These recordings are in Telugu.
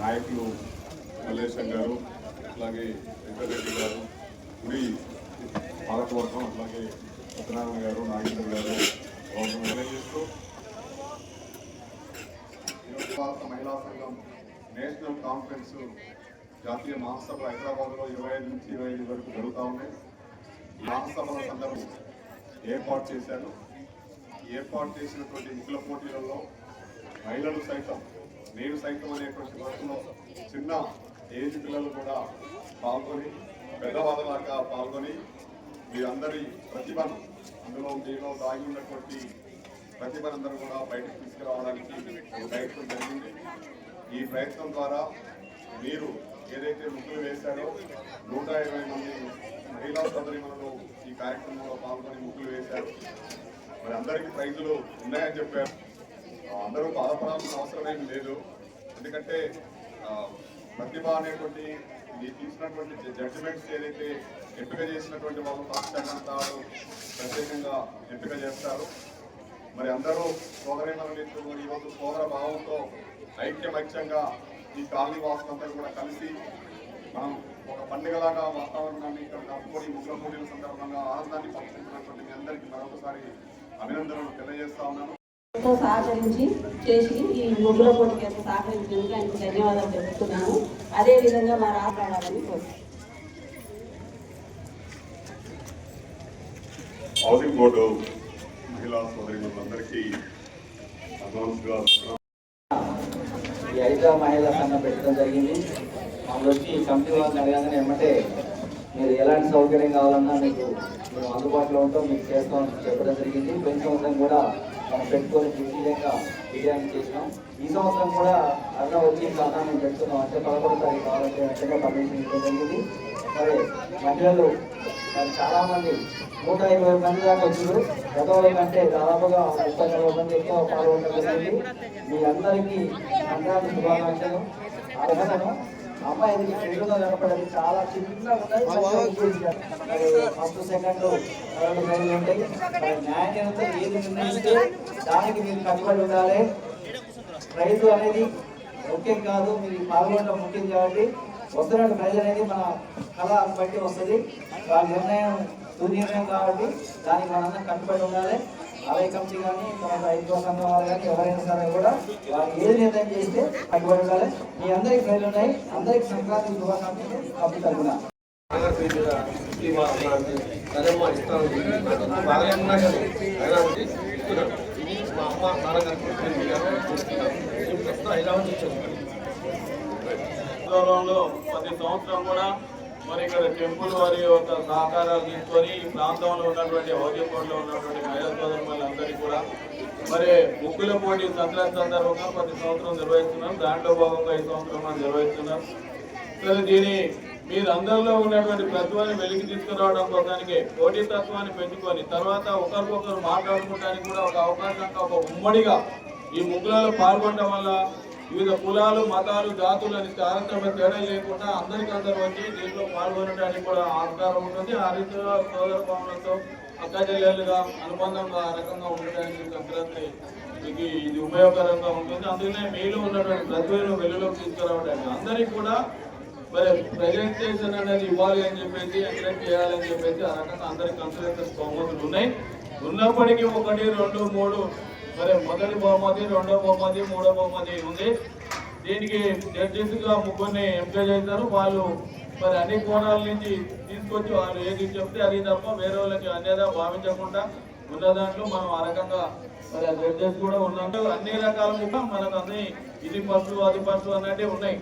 నాయకులు మల్లేశం గారు అలాగే వెంకటరెడ్డి గారు గుడి పాలకవర్గం అలాగే సత్యనారాయణ గారు నాగేంద్ర గారు చేస్తూ నిర్ణయిస్తూ భారత మహిళా సంఘం నేషనల్ కాన్ఫరెన్స్ జాతీయ మహాసభ హైదరాబాద్లో ఇరవై ఐదు నుంచి ఇరవై ఐదు వరకు జరుగుతూ ఉన్నాయి. మహాసభల సందర్భం ఏర్పాటు చేశారు. ఏర్పాటు చేసినటువంటి ముగ్గుల పోటీలలో మహిళలు సైతం నేను సైతం అనేటువంటి వరకులో చిన్న ఏజ్ పిల్లలు కూడా పాల్గొని పెద్దవాళ్ళ దాకా పాల్గొని మీ అందరి ప్రతిభను అందులో మీలో దాగి ఉన్నటువంటి ప్రతిభనందరూ కూడా బయటకు తీసుకురావడానికి ప్రయత్నం జరిగింది. ఈ ప్రయత్నం ద్వారా మీరు ఏదైతే ముగ్గులు వేశారో నూట ఇరవై మంది మహిళా సోదరిమణులు ఈ కార్యక్రమంలో పాల్గొని ముగ్గులు వేశారు. మరి అందరికీ ప్రైజులు ఉన్నాయని చెప్పారు. అందరూ బాధపడాల్సిన అవసరం ఏమి లేదు. ఎందుకంటే ప్రతిభ అనేటువంటి ఈ తీసినటువంటి జడ్జిమెంట్స్ ఏదైతే ఎంపిక చేసినటువంటి వాళ్ళు పాఠశాల ప్రత్యేకంగా ఎంపిక చేస్తారు. మరి అందరూ సోదరిమణులు ఈరోజు సోదర భావంతో ఐక్యమైక్యంగా ఈ కాలనీ వాసులందరూ కూడా కలిసి మనం ఒక పండుగలాగా వాతావరణాన్ని ఇక్కడ కప్పుకొని ముగ్గుల సందర్భంగా ఆనందాన్ని పంచుకుంటున్నటువంటి మీ అందరికీ మరొకసారి అభినందనలు తెలియజేస్తా ఉన్నాను. ఎంతో సహకరించి చేసి ఈ ముగ్గుల పోటీకి ఎంతో సహకరించినందుకు ఆయనకు ధన్యవాదాలు తెలుపుతున్నాను. అదేవిధంగా మా రాబడాలని కోరుతున్నాను. హౌసింగ్ బోర్డు మహిళా అడ్వాన్స్గా ఈ హరిత మహిళా సంఘం పెట్టడం జరిగింది. మమ్మల్ని వచ్చి ఈ కమిటీ వాళ్ళని అడగగానే ఏమంటే మీరు ఎలాంటి సౌకర్యం కావాలన్నా మీకు మేము అందుబాటులో ఉంటాం మీకు చేస్తామని చెప్పడం జరిగింది. పోయిన సంవత్సరం కూడా మనం పెట్టుకొని విజయంగా బిర్యానీ చేసినాం. ఈ సంవత్సరం కూడా అన్న వచ్చి కాదా మేము పెడుతున్నాం అంటే పదకొండు తారీఖు కావాలంటే వెంటనే పర్మిషన్ ఇవ్వడం జరిగింది. సరే మహిళలు చాలామంది నూట ఇరవై మంది దాకా వచ్చారు గతంలో కంటే దాదాపుగా ముప్పై నలభై మంది ఎక్కువ పాల్గొనడం జరిగింది. మీ అందరికీ సంక్రాంతి శుభాకాంక్షలు. అర్హతను అమ్మాయికి తెలుగులో కనపడేది? చాలా మరి ఫస్ట్ సెకండ్ థర్డ్ ప్రైజ్ ఉంటాయి. న్యాయంతో ఏది నిర్ణయిస్తే దానికి మీరు కట్టుబడి ఉండాలి. ప్రైజ్ అనేది ముఖ్యం కాదు. మీరు పాల్గొనడం ముఖ్యం కాబట్టి వస్తున్న ప్రైజ్ అనేది మన కళ బట్టి వస్తుంది. దాని నిర్ణయం దుర్నిర్ణయం కాబట్టి దానికి మనందరం కట్టుబడి ఉండాలి. ఆలయ కమిటీ కానీ తర్వాత ఐదో సంఘం కానీ ఎవరైనా సరే కూడా వారు ఏది నిర్ణయం చేస్తే కట్టుబడి ఉండాలి మీ అందరికి ప్రైజ్ ఉన్నాయి అందరికి సంక్రాంతి శుభాకాంక్షలు. కమిటీ తరఫున మా అమ్మ నాన్నగారు ప్రస్తుతం ప్రతి సంవత్సరం కూడా మరి ఇక్కడ టెంపుల్ వారి యొక్క సహకారాలు తీసుకొని ఈ ప్రాంతంలో ఉన్నటువంటి హౌజీపూర్లో ఉన్నటువంటి మహిళా సోదరులందరికీ కూడా మరి ముగ్గుల పోటీ సంక్రాంతి సందర్భంగా ప్రతి సంవత్సరం నిర్వహిస్తున్నాం. దాంట్లో భాగంగా ఈ సంవత్సరం మనం నిర్వహిస్తున్నాం. సరే దీని మీరందరిలో ఉన్నటువంటి ప్రతిభని వెలికి తీసుకురావడం కోసానికి పోటీతత్వాన్ని పెంచుకొని తర్వాత ఒకరికొకరు మాట్లాడుకోవడానికి కూడా ఒక అవకాశంగా ఒక ఉమ్మడిగా ఈ ముగ్గులలో పాల్గొనడం వల్ల వివిధ కులాలు మతాలు జాతులు అని తారతమ్య తేడా లేకుండా అందరికీ అందరూ వచ్చి దీంట్లో పాల్గొనడానికి కూడా ఆస్కారం ఉంటుంది. ఆ రీతిలో సోదర భావనతో అక్కచెల్లెలుగా అనుబంధంగా ఆ రకంగా ఉండడానికి సంక్రాంతి మీకు ఇది ఉపయోగకరంగా ఉంటుంది. అందుకనే మీలో ఉన్నటువంటి ప్రతిభను వెలుగులోకి తీసుకురావడానికి అందరికీ కూడా మరి ప్రజెంటేషన్ అనేది ఇవ్వాలి అని చెప్పేసి ఎంకరేజ్ చేయాలని చెప్పేసి ఆ రకంగా అందరికి కన్సల్టెన్స్ బహుమతులు ఉన్నాయి. ఉన్నప్పటికీ ఒకటి రెండు మూడు సరే మొదటి బహుమతి రెండో బహుమతి మూడో బహుమతి ఉంది. దీనికి జడ్జెస్గా ముగ్గురిని ఎంపిక చేశారు. వాళ్ళు మరి అన్ని కోణాల నుంచి తీసుకొచ్చి వాళ్ళు ఏది చెప్తే అది తప్ప వేరే వాళ్ళకి అనేదా భావించకుండా ఉన్న దాంట్లో మనం ఆ రకంగా మరి జడ్జెస్ కూడా ఉన్నట్టు అన్ని రకాల కూడా మనకు అన్ని ఇది ఫస్ట్ అది ఫస్ట్ అన్నట్టే ఉన్నాయి.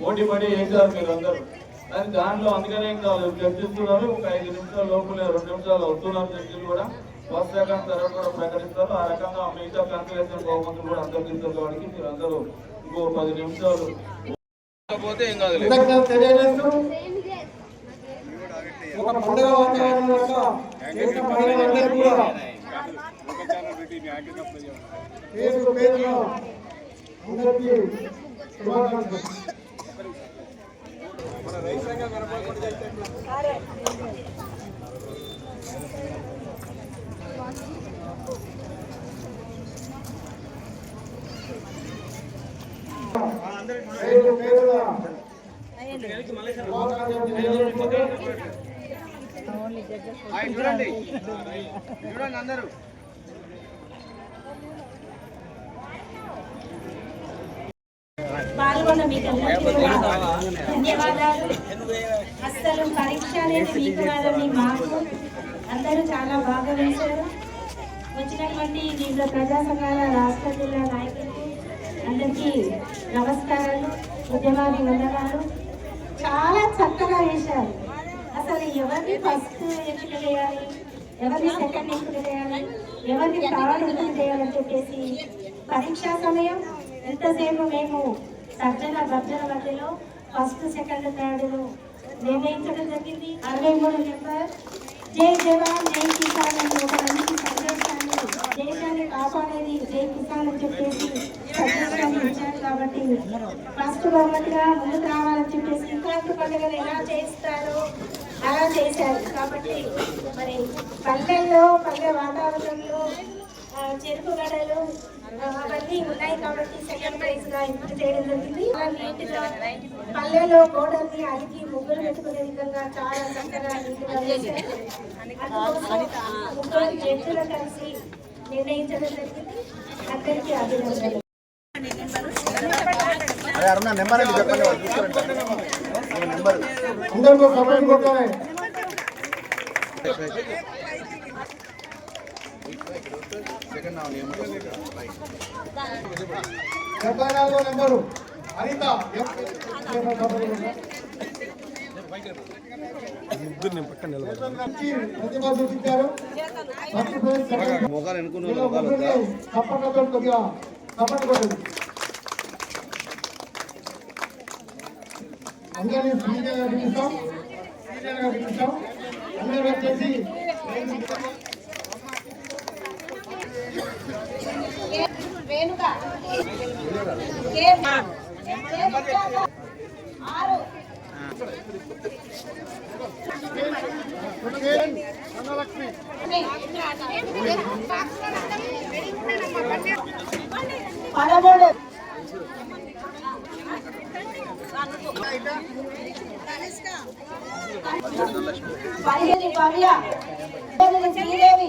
పోటీ పడి వేశారు మీరు అందరూ కానీ దాంట్లో అందుకనే ఇంకా చర్చిస్తున్నారు ఒక ఐదు నిమిషాల లోపల రెండు నిమిషాలు అవుతున్నారు చర్చలు కూడా. ఫస్ట్ సెకండ్ కూడా ప్రకటిస్తారు. ఆ రకంగా మిగతా కన్సలేషన్ బహుమతులు కూడా అందరికీ వాడికి కాబట్టి మీరు అందరూ ఇంకో పది నిమిషాలు పోతే ఏం కాదు ఒక పండుగ కూడా పేరు పేరులో అందరికీ చూడండి చూడండి అందరూ పాల్గొన్న మీకు ధన్యవాదాలు. అస్సలు పరీక్ష అనేది మీకు కాదండి మాకు అందరూ చాలా బాగా వేశారు. వచ్చినటువంటి వివిధ ప్రజా సంఘాల రాష్ట్ర జిల్లా నాయకులకు అందరికీ నమస్కారాలు ఉద్యమాది వందనాలు. చాలా చక్కగా వేశారు. అసలు ఎవరిని ఫస్ట్ ఎంపిక చేయాలి? ఎవరిని సెకండ్ ఎంపిక చేయాలి? ఎవరిని థర్డ్ ఎంపిక చేయాలని చెప్పేసి పరీక్షా సమయం. ఎంతసేపు మేము సర్జన భర్జన మధ్యలో ఫస్ట్ సెకండ్ థర్డ్ నిర్ణయించడం జరిగింది. అరవై మూడు నెంబర్ జై జవాన్ జై కిసాన్ అని ఒక మంచి సందేశాన్ని దేశాన్ని కాపాడేది జై కిసాన్ అని చెప్పేసి సందేశాన్ని ఇచ్చారు కాబట్టి ఫస్ట్ బహుమతిగా ముందుకు రావాలని చెప్పేసి సంక్రాంతి పండుగను ఎలా చేస్తారో అలా చేశారు. కాబట్టి మరి పల్లెల్లో పల్లె వాతావరణంలో చెరుకు గడలు అవన్నీ ఉన్నాయి కాబట్టి సెకండ్ ప్రైజ్గా ఎంపిక చేయడం జరిగింది. నీట్గా పల్లెలో గోడల్ని అడిగి ముగ్గులు పెట్టుకునే విధంగా చాలా చక్కగా ముగ్గురు జడ్జిలు కలిసి నిర్ణయించడం జరిగింది. అందరికీ అభినందనలు. అందరికీ డెబ్బై నాలుగో నెంబరు అనిత కొద్దిగా చప్పట్లు కొట్టండి. అందరినీ సీనియర్గా పిలుస్తాం. సీనియర్గా పిలుస్తాం. అందరూ వచ్చేసి రేణుక. ఆరు పదమూడు పదిహేను భవ్య శ్రీదేవి